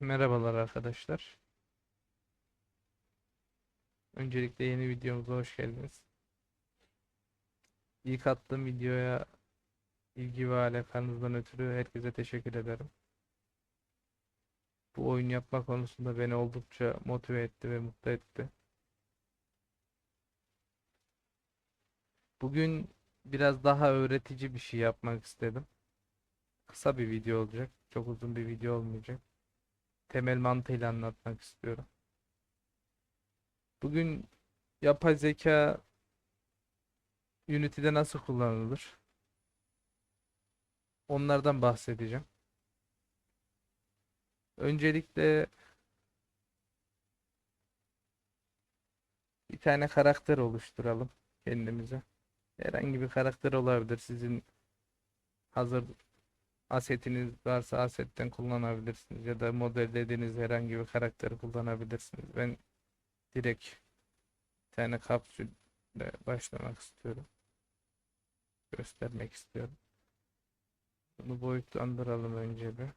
Merhabalar arkadaşlar. Öncelikle yeni videomuza hoş geldiniz. İlk attığım videoya ilgi ve alakanızdan ötürü herkese teşekkür ederim. Bu oyun yapma konusunda beni oldukça motive etti ve mutlu etti. Bugün biraz daha öğretici bir şey yapmak istedim. Kısa bir video olacak. Çok uzun bir video olmayacak. Temel mantığıyla anlatmak istiyorum. Bugün yapay zeka Unity'de nasıl kullanılır? Onlardan bahsedeceğim. Öncelikle bir tane karakter oluşturalım kendimize. Herhangi bir karakter olabilir. Sizin hazır asetiniz varsa asetten kullanabilirsiniz ya da modellediğiniz herhangi bir karakteri kullanabilirsiniz. Ben direkt tane kapsülle başlamak istiyorum. Göstermek istiyorum. Bunu boyutlandıralım önce bir.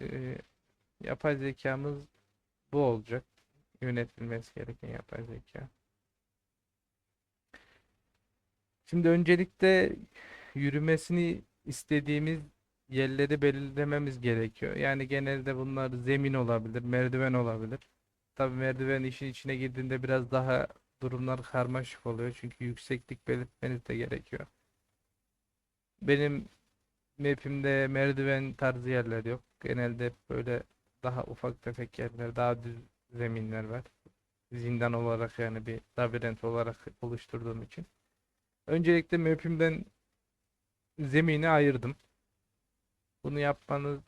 Ee, yapay zekamız bu olacak. Yönetilmesi gereken yapay zeka. Şimdi öncelikle yürümesini istediğimiz yerleri belirlememiz gerekiyor. Yani genelde bunlar zemin olabilir, merdiven olabilir. Tabii merdiven işin içine girdiğinde biraz daha durumlar karmaşık oluyor. Çünkü yükseklik belirtmeniz de gerekiyor. Benim map'imde merdiven tarzı yerler yok. Genelde böyle daha ufak tefek yerler, daha düz zeminler var. Zindan olarak yani bir labirent olarak oluşturduğum için. Öncelikle map'imden zemini ayırdım. Bunu yapmanız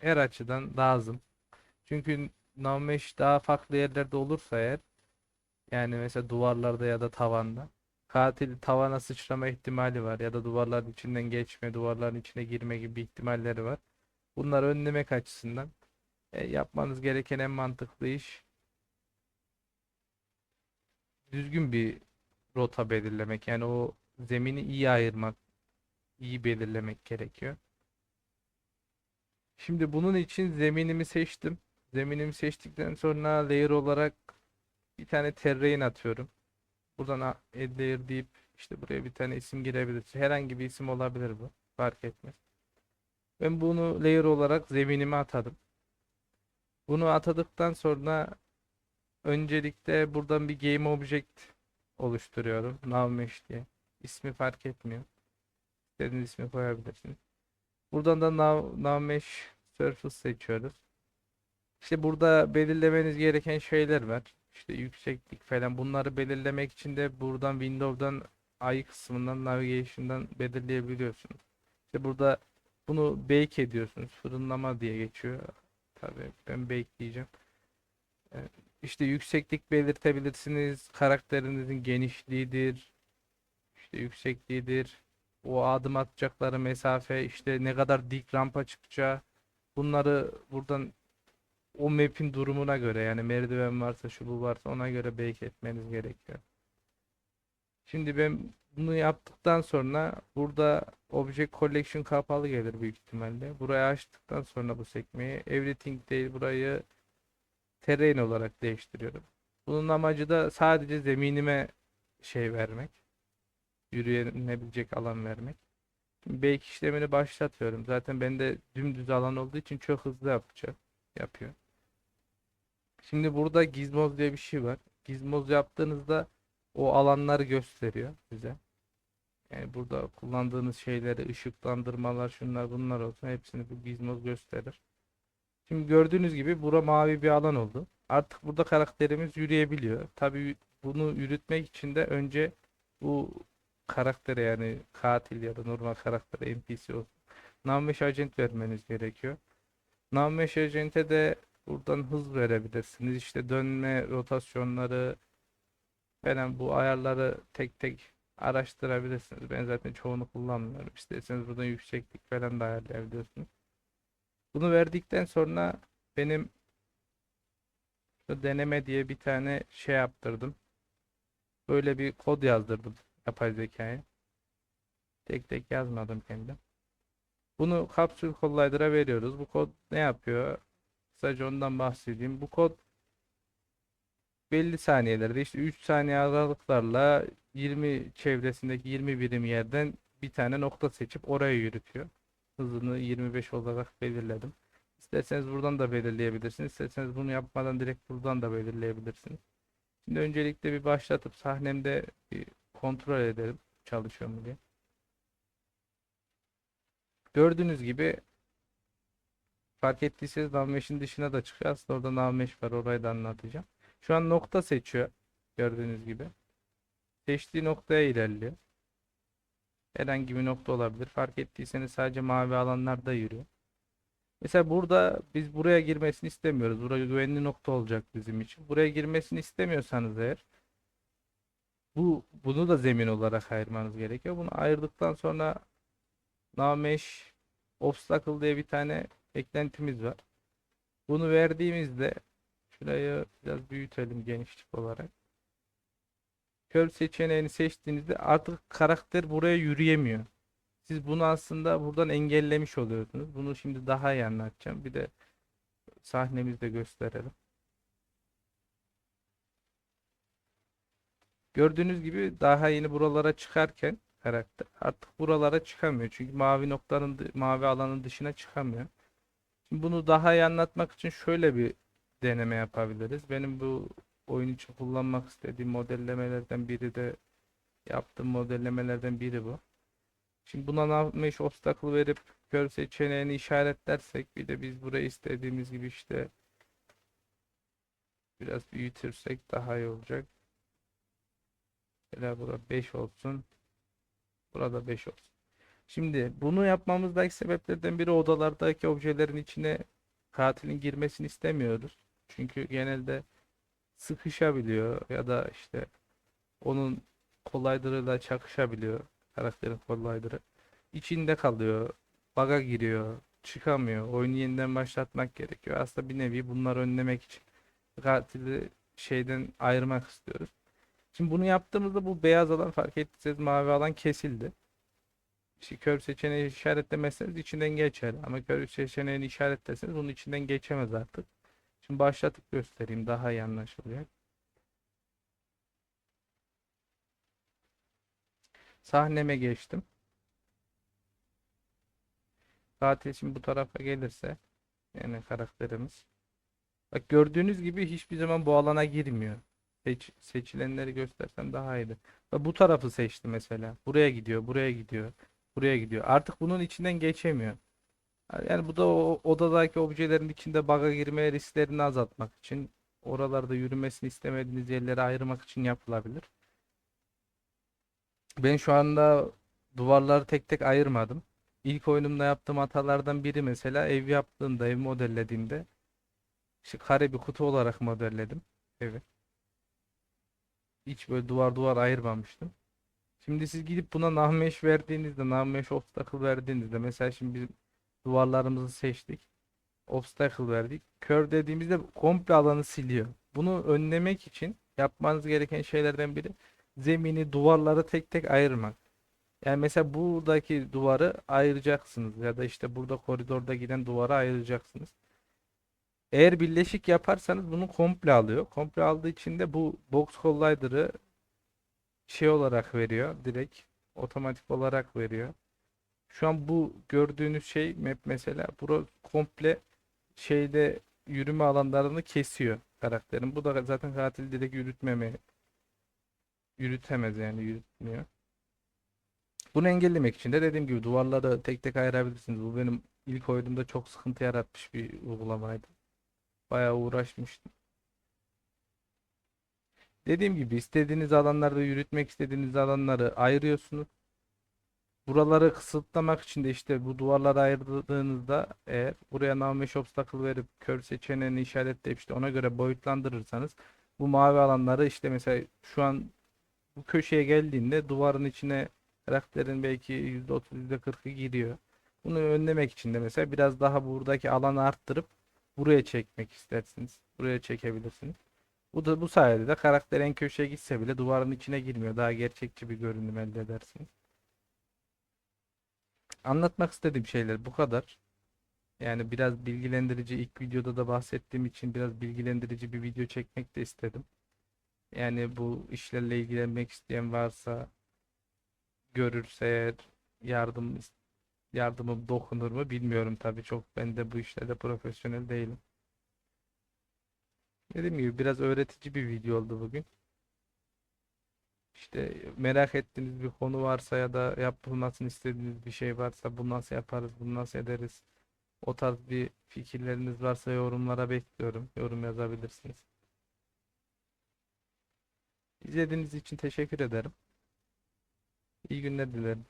her açıdan lazım. Çünkü Navmesh daha farklı yerlerde olursa eğer yani mesela duvarlarda ya da tavanda katil tavana sıçrama ihtimali var ya da duvarların içinden geçme, duvarların içine girme gibi ihtimalleri var. Bunları önlemek açısından e, yapmanız gereken en mantıklı iş düzgün bir rota belirlemek. Yani o zemini iyi ayırmak, iyi belirlemek gerekiyor. Şimdi bunun için zeminimi seçtim. Zeminimi seçtikten sonra layer olarak bir tane terrain atıyorum. Buradan add layer deyip işte buraya bir tane isim girebiliriz. Herhangi bir isim olabilir bu. Fark etmez. Ben bunu layer olarak zeminime atadım. Bunu atadıktan sonra öncelikle buradan bir game object oluşturuyorum. Navmesh diye. İsmi fark etmiyor. İstediğiniz ismi koyabilirsiniz. Buradan da Nav, Navmesh Surface seçiyoruz. İşte burada belirlemeniz gereken şeyler var. İşte yükseklik falan. Bunları belirlemek için de buradan Windows'dan ay kısmından Navigation'dan belirleyebiliyorsunuz. İşte burada bunu bake ediyorsunuz. Fırınlama diye geçiyor. Tabii ben bake diyeceğim. İşte yükseklik belirtebilirsiniz. Karakterinizin genişliğidir. işte yüksekliğidir. O adım atacakları mesafe, işte ne kadar dik rampa çıkacağı. Bunları buradan o map'in durumuna göre yani merdiven varsa şu bu varsa ona göre bake etmeniz gerekiyor. Şimdi ben bunu yaptıktan sonra burada Object Collection kapalı gelir büyük ihtimalle. Burayı açtıktan sonra bu sekmeyi Everything değil burayı terrain olarak değiştiriyorum. Bunun amacı da sadece zeminime şey vermek. Yürüyenebilecek alan vermek. Şimdi bake işlemini başlatıyorum. Zaten bende dümdüz alan olduğu için çok hızlı yapacak, yapıyor. Şimdi burada gizmoz diye bir şey var. Gizmoz yaptığınızda o alanları gösteriyor size. Yani burada kullandığınız şeyleri, ışıklandırmalar, şunlar bunlar olsun hepsini bu gizmoz gösterir. Şimdi gördüğünüz gibi bura mavi bir alan oldu. Artık burada karakterimiz yürüyebiliyor. Tabii bunu yürütmek için de önce bu karaktere yani katil ya da normal karaktere NPC olsun. Navmesh Agent vermeniz gerekiyor. Navmesh Agent'e de buradan hız verebilirsiniz. İşte dönme rotasyonları falan bu ayarları tek tek araştırabilirsiniz. Ben zaten çoğunu kullanmıyorum. İsterseniz buradan yükseklik falan da ayarlayabiliyorsunuz. Bunu verdikten sonra benim deneme diye bir tane şey yaptırdım. Böyle bir kod yazdırdım yapay zekaya. Tek tek yazmadım kendim. Bunu Capsule Collider'a veriyoruz. Bu kod ne yapıyor? Kısaca ondan bahsedeyim. Bu kod belli saniyelerde işte 3 saniye aralıklarla 20 çevresindeki 20 birim yerden bir tane nokta seçip oraya yürütüyor. Hızını 25 olarak belirledim. İsterseniz buradan da belirleyebilirsiniz. İsterseniz bunu yapmadan direkt buradan da belirleyebilirsiniz. Şimdi öncelikle bir başlatıp sahnemde bir kontrol edelim çalışıyor mu diye. Gördüğünüz gibi fark ettiyseniz Navmesh'in dışına da çıkıyor. Aslında orada Navmesh var. Orayı da anlatacağım. Şu an nokta seçiyor. Gördüğünüz gibi. Seçtiği noktaya ilerliyor. Herhangi bir nokta olabilir. Fark ettiyseniz sadece mavi alanlarda yürüyor. Mesela burada biz buraya girmesini istemiyoruz. Buraya güvenli nokta olacak bizim için. Buraya girmesini istemiyorsanız eğer bu bunu da zemin olarak ayırmanız gerekiyor. Bunu ayırdıktan sonra Navmesh Obstacle diye bir tane eklentimiz var. Bunu verdiğimizde şurayı biraz büyütelim genişlik olarak. Curve seçeneğini seçtiğinizde artık karakter buraya yürüyemiyor. Siz bunu aslında buradan engellemiş oluyorsunuz. Bunu şimdi daha iyi anlatacağım. Bir de sahnemizde gösterelim. Gördüğünüz gibi daha yeni buralara çıkarken karakter artık buralara çıkamıyor. Çünkü mavi noktanın mavi alanın dışına çıkamıyor. Şimdi bunu daha iyi anlatmak için şöyle bir deneme yapabiliriz. Benim bu oyun için kullanmak istediğim modellemelerden biri de yaptığım modellemelerden biri bu. Şimdi buna Navmesh obstacle verip curve seçeneğini işaretlersek bir de biz buraya istediğimiz gibi işte biraz büyütürsek daha iyi olacak. Mesela burada 5 olsun. Burada 5 olsun. Şimdi bunu yapmamızdaki sebeplerden biri odalardaki objelerin içine katilin girmesini istemiyoruz. Çünkü genelde sıkışabiliyor ya da işte onun collider'ıyla çakışabiliyor. Karakterin collider'ı. İçinde kalıyor. Bug'a giriyor. Çıkamıyor. Oyunu yeniden başlatmak gerekiyor. Aslında bir nevi bunları önlemek için katili şeyden ayırmak istiyoruz. Şimdi bunu yaptığımızda bu beyaz alan fark ettiyseniz mavi alan kesildi. İşte kör seçeneği işaretlemezseniz içinden geçer. Ama kör seçeneğini işaretlerseniz bunun içinden geçemez artık. Şimdi başlatıp göstereyim daha iyi anlaşılıyor. Sahneme geçtim. Katil şimdi bu tarafa gelirse yani karakterimiz. Bak gördüğünüz gibi hiçbir zaman bu alana girmiyor. Seç, seçilenleri göstersem daha iyiydi. Ve bu tarafı seçti mesela. Buraya gidiyor, buraya gidiyor, buraya gidiyor. Artık bunun içinden geçemiyor. Yani bu da o odadaki objelerin içinde bug'a girme risklerini azaltmak için, oralarda yürümesini istemediğiniz yerlere ayırmak için yapılabilir. Ben şu anda duvarları tek tek ayırmadım. İlk oyunumda yaptığım hatalardan biri mesela ev yaptığımda, ev modellediğimde işte kare bir kutu olarak modelledim evi. Hiç böyle duvar duvar ayırmamıştım. Şimdi siz gidip buna nahmeş verdiğinizde, nahmeş obstacle verdiğinizde mesela şimdi biz duvarlarımızı seçtik. Obstacle verdik. Curve dediğimizde komple alanı siliyor. Bunu önlemek için yapmanız gereken şeylerden biri zemini, duvarları tek tek ayırmak. Yani mesela buradaki duvarı ayıracaksınız ya da işte burada koridorda giden duvarı ayıracaksınız. Eğer birleşik yaparsanız bunu komple alıyor. Komple aldığı için de bu box collider'ı şey olarak veriyor. Direkt otomatik olarak veriyor. Şu an bu gördüğünüz şey map mesela bura komple şeyde yürüme alanlarını kesiyor karakterin. Bu da zaten katil direkt yürütmeme yürütemez yani yürütmüyor. Bunu engellemek için de dediğim gibi duvarları tek tek ayırabilirsiniz. Bu benim ilk oyunumda çok sıkıntı yaratmış bir uygulamaydı. Bayağı uğraşmıştım. Dediğim gibi istediğiniz alanlarda yürütmek istediğiniz alanları ayırıyorsunuz. Buraları kısıtlamak için de işte bu duvarları ayırdığınızda eğer buraya navmesh obstacle verip kör seçeneğini işaretleyip işte ona göre boyutlandırırsanız bu mavi alanları işte mesela şu an bu köşeye geldiğinde duvarın içine karakterin belki %30 %40'ı giriyor. Bunu önlemek için de mesela biraz daha buradaki alanı arttırıp buraya çekmek istersiniz. Buraya çekebilirsiniz. Bu da bu sayede de karakter en köşeye gitse bile duvarın içine girmiyor. Daha gerçekçi bir görünüm elde edersiniz. Anlatmak istediğim şeyler bu kadar. Yani biraz bilgilendirici ilk videoda da bahsettiğim için biraz bilgilendirici bir video çekmek de istedim. Yani bu işlerle ilgilenmek isteyen varsa görürse eğer yardım yardımım dokunur mu bilmiyorum tabii çok ben de bu işlerde profesyonel değilim. Dediğim gibi biraz öğretici bir video oldu bugün. İşte merak ettiğiniz bir konu varsa ya da yapılmasını istediğiniz bir şey varsa bunu nasıl yaparız, bunu nasıl ederiz? O tarz bir fikirleriniz varsa yorumlara bekliyorum. Yorum yazabilirsiniz. İzlediğiniz için teşekkür ederim. İyi günler dilerim.